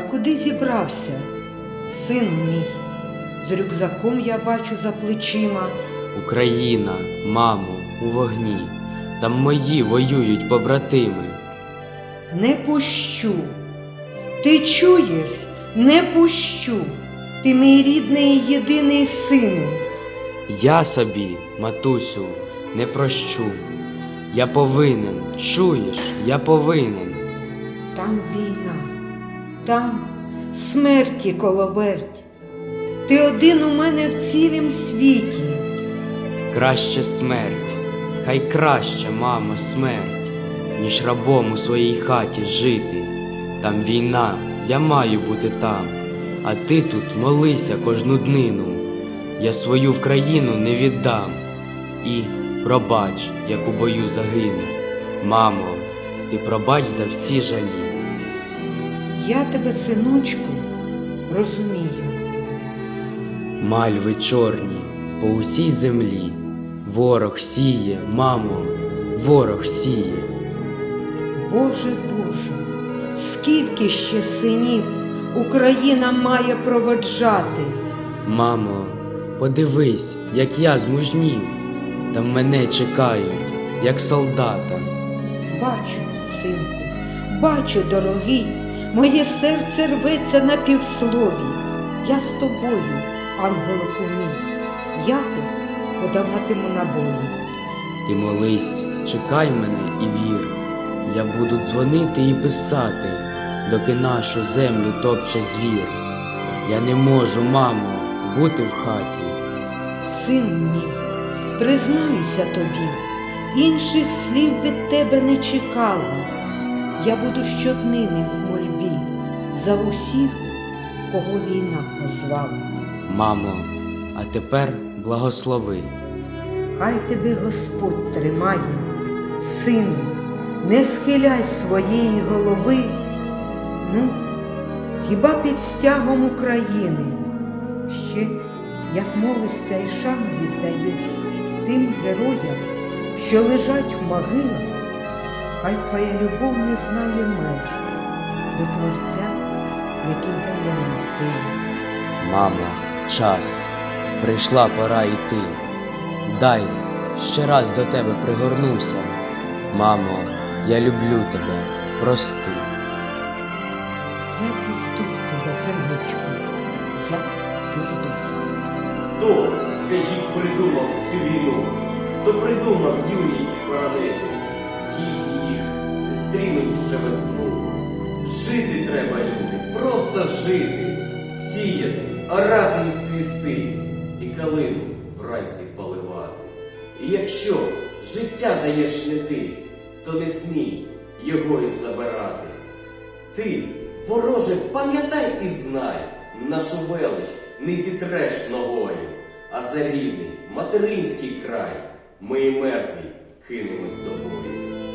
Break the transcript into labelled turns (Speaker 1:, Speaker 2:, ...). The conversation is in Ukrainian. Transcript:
Speaker 1: куди зібрався? Син мій, з рюкзаком я бачу за плечима.
Speaker 2: Україна, мамо, у вогні. Там мої воюють побратими.
Speaker 1: Не пущу. Ти чуєш? Не пущу. Ти мій рідний і єдиний сину.
Speaker 2: Я собі, матусю, не прощу. Я повинен, чуєш, я повинен.
Speaker 1: Там війна, там смерті коловерть. Ти один у мене в цілім світі.
Speaker 2: Краще смерть, хай краще, мамо, смерть, ніж рабом у своїй хаті жити. Там війна, я маю бути там, а ти тут молися кожну днину. Я свою в країну не віддам. І пробач, як у бою загину. Мамо, ти пробач за всі жалі.
Speaker 1: Я тебе, синочку, розумію.
Speaker 2: Мальви чорні по усій землі. Ворог сіє, мамо, ворог сіє.
Speaker 1: Боже Боже, скільки ще синів Україна має проводжати.
Speaker 2: Мамо, подивись, як я змужнів, там мене чекають, як солдата.
Speaker 1: Бачу, синку, бачу, дорогий, моє серце рветься на півслові. Я з тобою, ангелику мій, я тут подаватиму набої.
Speaker 2: Ти молись, чекай мене і вір. Я буду дзвонити і писати, доки нашу землю топче звір. Я не можу, мамо, бути в хаті.
Speaker 1: Син мій, признаюся тобі, інших слів від тебе не чекала. Я буду щоднини в за усіх, кого війна позвала.
Speaker 2: Мамо, а тепер благослови.
Speaker 1: Хай тебе Господь тримає, сину, не схиляй своєї голови. Ну, хіба під стягом України ще, як молишся і шану віддаєш тим героям, що лежать в могилах, хай твоя любов не знає меж до Творця, який дає нам силу.
Speaker 2: Мамо, час, прийшла пора йти. Дай ще раз до тебе пригорнуся. Мамо, я люблю тебе, прости.
Speaker 1: Я діждусь тебе, синочку, я діждуся.
Speaker 3: Хто, скажіть, придумав цю війну? Хто придумав юність хоронити? Скільки їх не стрімить ще весну? Жити треба, люди, просто жити, сіяти, орати і цвісти, і калину вранці поливати. І якщо життя даєш не ти, то не смій його і забирати. Ти, вороже, пам'ятай і знай, нашу велич не зітреш ногою, а за рідний материнський край ми і мертві кинемось до бою.